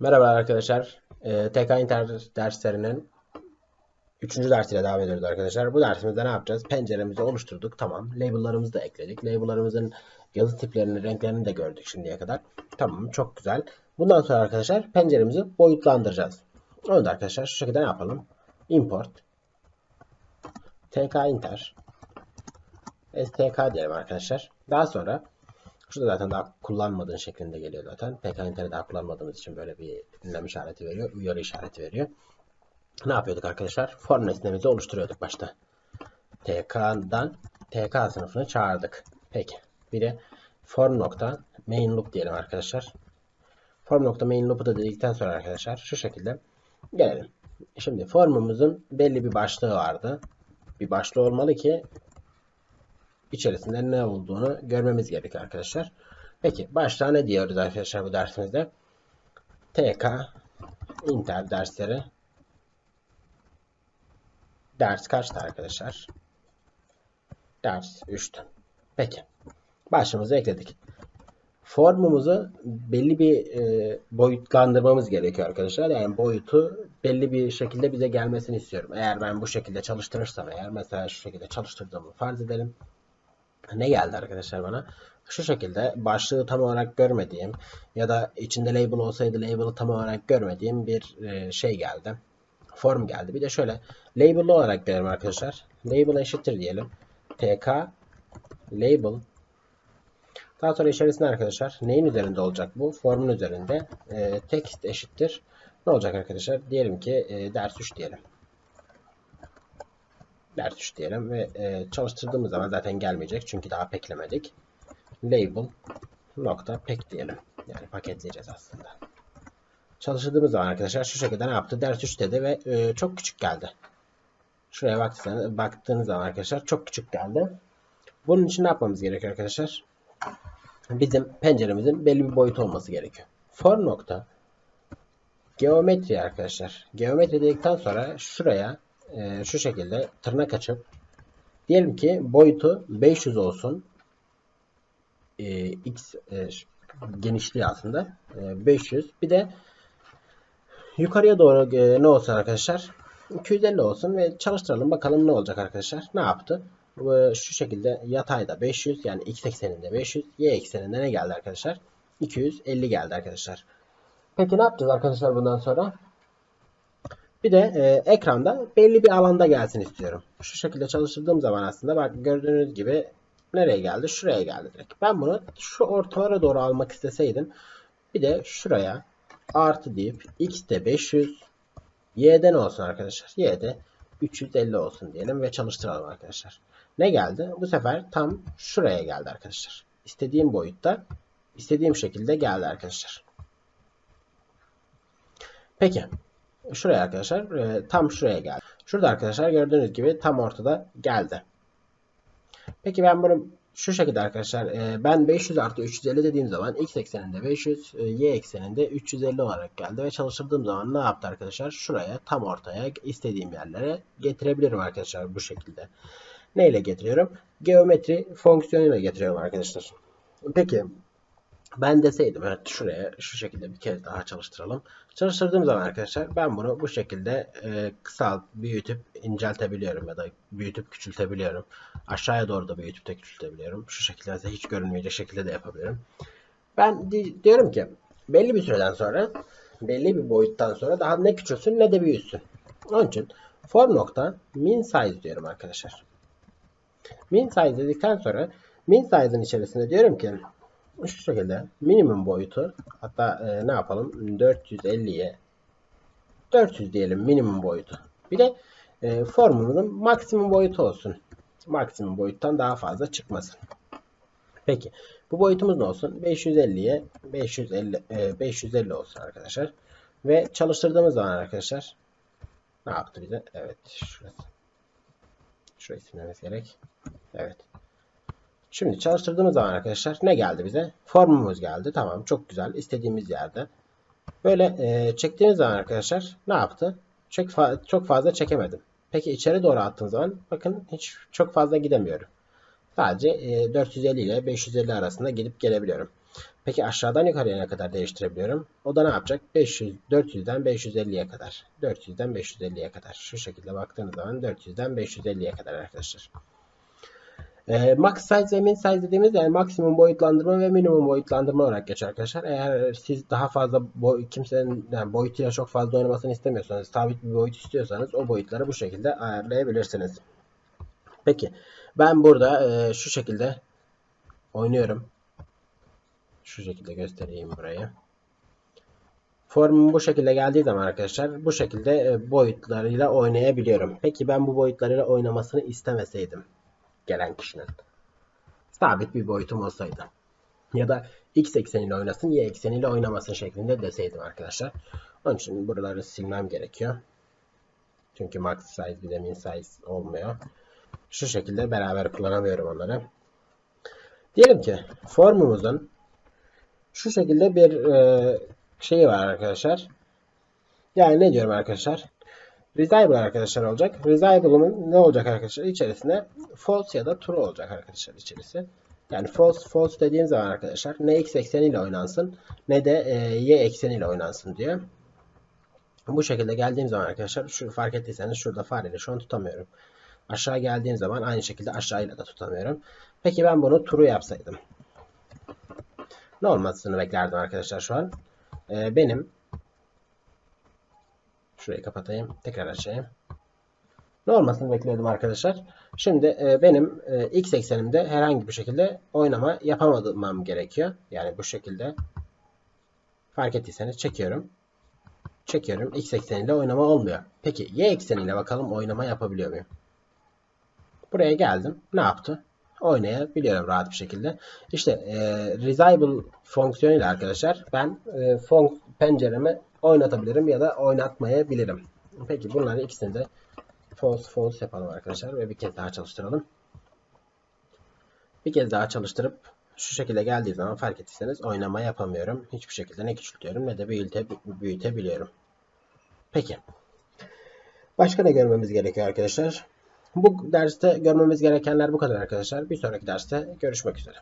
Merhaba arkadaşlar. Ee, TK Inter derslerinin 3. dersiyle devam ediyoruz arkadaşlar. Bu dersimizde ne yapacağız? Penceremizi oluşturduk. Tamam. Label'larımızı da ekledik. Label'larımızın yazı tiplerini, renklerini de gördük şimdiye kadar. Tamam. Çok güzel. Bundan sonra arkadaşlar penceremizi boyutlandıracağız. Onu da arkadaşlar şu şekilde ne yapalım? Import TK Inter STK diyelim arkadaşlar. Daha sonra Şurada zaten daha kullanmadığın şeklinde geliyor zaten. PK Inter'i daha kullanmadığımız için böyle bir ünlem işareti veriyor. Uyarı işareti veriyor. Ne yapıyorduk arkadaşlar? Form nesnemizi oluşturuyorduk başta. TK'dan TK sınıfını çağırdık. Peki. Bir de form nokta main loop diyelim arkadaşlar. Form nokta main loop'u da dedikten sonra arkadaşlar şu şekilde gelelim. Şimdi formumuzun belli bir başlığı vardı. Bir başlığı olmalı ki içerisinde ne olduğunu görmemiz gerek arkadaşlar. Peki başta ne diyoruz arkadaşlar bu dersimizde? TK Inter dersleri ders kaçtı arkadaşlar? Ders 3'tü. Peki. Başlığımızı ekledik. Formumuzu belli bir e, boyutlandırmamız gerekiyor arkadaşlar. Yani boyutu belli bir şekilde bize gelmesini istiyorum. Eğer ben bu şekilde çalıştırırsam eğer mesela şu şekilde çalıştırdığımı farz edelim ne geldi arkadaşlar bana? Şu şekilde başlığı tam olarak görmediğim ya da içinde label olsaydı label'ı tam olarak görmediğim bir e, şey geldi. Form geldi. Bir de şöyle label'lı olarak verelim arkadaşlar. Label eşittir diyelim. tk label daha sonra içerisinde arkadaşlar neyin üzerinde olacak bu? Formun üzerinde e, text eşittir. Ne olacak arkadaşlar? Diyelim ki e, ders 3 diyelim ders 3 diyelim ve e, çalıştırdığımız zaman zaten gelmeyecek çünkü daha peklemedik. Label nokta pek diyelim. Yani paketleyeceğiz aslında. Çalıştırdığımız zaman arkadaşlar şu şekilde ne yaptı? Ders 3 dedi ve e, çok küçük geldi. Şuraya baktığınız, baktığınız zaman arkadaşlar çok küçük geldi. Bunun için ne yapmamız gerekiyor arkadaşlar? Bizim penceremizin belli bir boyutu olması gerekiyor. For nokta geometri arkadaşlar. Geometri dedikten sonra şuraya e, şu şekilde tırnak açıp diyelim ki boyutu 500 olsun. E, x e, genişliği aslında e, 500. Bir de yukarıya doğru e, ne olsun arkadaşlar? 250 olsun ve çalıştıralım bakalım ne olacak arkadaşlar. Ne yaptı? Bu, şu şekilde yatayda 500 yani x ekseninde 500 y ekseninde ne geldi arkadaşlar? 250 geldi arkadaşlar. Peki ne yapacağız arkadaşlar bundan sonra? Bir de e, ekranda belli bir alanda gelsin istiyorum. Şu şekilde çalıştırdığım zaman aslında bak gördüğünüz gibi nereye geldi? Şuraya geldi direkt. Ben bunu şu ortalara doğru almak isteseydim bir de şuraya artı deyip x de 500 y'de ne olsun arkadaşlar? y'de 350 olsun diyelim ve çalıştıralım arkadaşlar. Ne geldi? Bu sefer tam şuraya geldi arkadaşlar. İstediğim boyutta istediğim şekilde geldi arkadaşlar. Peki şuraya arkadaşlar e, tam şuraya geldi. Şurada arkadaşlar gördüğünüz gibi tam ortada geldi. Peki ben bunu şu şekilde arkadaşlar e, ben 500 artı 350 dediğim zaman x ekseninde 500 e, y ekseninde 350 olarak geldi ve çalıştırdığım zaman ne yaptı arkadaşlar? Şuraya tam ortaya istediğim yerlere getirebilirim arkadaşlar bu şekilde. Neyle getiriyorum? Geometri fonksiyonuyla getiriyorum arkadaşlar. Peki ben deseydim evet şuraya şu şekilde bir kez daha çalıştıralım. Çalıştırdığım zaman arkadaşlar ben bunu bu şekilde e, kısalt, büyütüp inceltebiliyorum ya da büyütüp küçültebiliyorum. Aşağıya doğru da büyütüp de küçültebiliyorum. Şu şekilde hiç görünmeyecek şekilde de yapabilirim. Ben di diyorum ki belli bir süreden sonra belli bir boyuttan sonra daha ne küçülsün ne de büyüsün. Onun için form nokta min size diyorum arkadaşlar. Min size dedikten sonra min size'ın içerisinde diyorum ki şu şekilde minimum boyutu hatta e, ne yapalım 450'ye 400 diyelim minimum boyutu. Bir de e, formumuzun maksimum boyutu olsun. Maksimum boyuttan daha fazla çıkmasın. Peki bu boyutumuz ne olsun? 550'ye 550 e, 550 olsun arkadaşlar. Ve çalıştırdığımız zaman arkadaşlar ne yaptı bize? Evet şurası. Şurayı silmemiz gerek. Evet. Şimdi çalıştırdığımız zaman arkadaşlar ne geldi bize? Formumuz geldi. Tamam çok güzel. İstediğimiz yerde. Böyle e, çektiğiniz zaman arkadaşlar ne yaptı? Çok, fa çok fazla çekemedim. Peki içeri doğru attığım zaman bakın hiç çok fazla gidemiyorum. Sadece e, 450 ile 550 arasında gidip gelebiliyorum. Peki aşağıdan yukarıya ne kadar değiştirebiliyorum? O da ne yapacak? 500, 400'den 550'ye kadar. 400'den 550'ye kadar. Şu şekilde baktığınız zaman 400'den 550'ye kadar arkadaşlar. E, max size ve min size dediğimiz yani maksimum boyutlandırma ve minimum boyutlandırma olarak geçer arkadaşlar. Eğer siz daha fazla boy, kimsenin yani boyutuyla çok fazla oynamasını istemiyorsanız, sabit bir boyut istiyorsanız o boyutları bu şekilde ayarlayabilirsiniz. Peki ben burada e, şu şekilde oynuyorum. Şu şekilde göstereyim burayı. Formum bu şekilde geldiği zaman arkadaşlar bu şekilde e, boyutlarıyla oynayabiliyorum. Peki ben bu boyutlarıyla oynamasını istemeseydim gelen kişinin. Sabit bir boyutum olsaydı. Ya da x ekseniyle oynasın, y ekseniyle oynamasın şeklinde deseydim arkadaşlar. Onun için buraları silmem gerekiyor. Çünkü max size bir de min size olmuyor. Şu şekilde beraber kullanamıyorum onları. Diyelim ki formumuzun şu şekilde bir e, şeyi var arkadaşlar. Yani ne diyorum arkadaşlar? Resizable arkadaşlar olacak. Resizable'ın ne olacak arkadaşlar? İçerisinde false ya da true olacak arkadaşlar içerisi. Yani false false dediğim zaman arkadaşlar ne x ekseniyle oynansın ne de e, y ekseniyle oynansın diyor. Bu şekilde geldiğim zaman arkadaşlar şu fark ettiyseniz şurada fareyle şu an tutamıyorum. Aşağı geldiğim zaman aynı şekilde aşağıyla da tutamıyorum. Peki ben bunu true yapsaydım. Ne olmasını beklerdim arkadaşlar şu an. Ee, benim şurayı kapatayım. Tekrar açayım. Ne olmasını bekliyordum arkadaşlar. Şimdi e, benim e, x eksenimde herhangi bir şekilde oynama yapamadığım gerekiyor. Yani bu şekilde fark ettiyseniz çekiyorum. Çekiyorum. X ekseniyle oynama olmuyor. Peki y ekseniyle bakalım oynama yapabiliyor muyum? Buraya geldim. Ne yaptı? Oynayabiliyorum rahat bir şekilde. İşte e, Resizable fonksiyonuyla arkadaşlar ben e, fon penceremi oynatabilirim ya da oynatmayabilirim. Peki bunları ikisini de false false yapalım arkadaşlar ve bir kez daha çalıştıralım. Bir kez daha çalıştırıp şu şekilde geldiği zaman fark ettiyseniz oynama yapamıyorum. Hiçbir şekilde ne küçültüyorum ne de büyüte, büyütebiliyorum. Peki. Başka ne görmemiz gerekiyor arkadaşlar? Bu derste görmemiz gerekenler bu kadar arkadaşlar. Bir sonraki derste görüşmek üzere.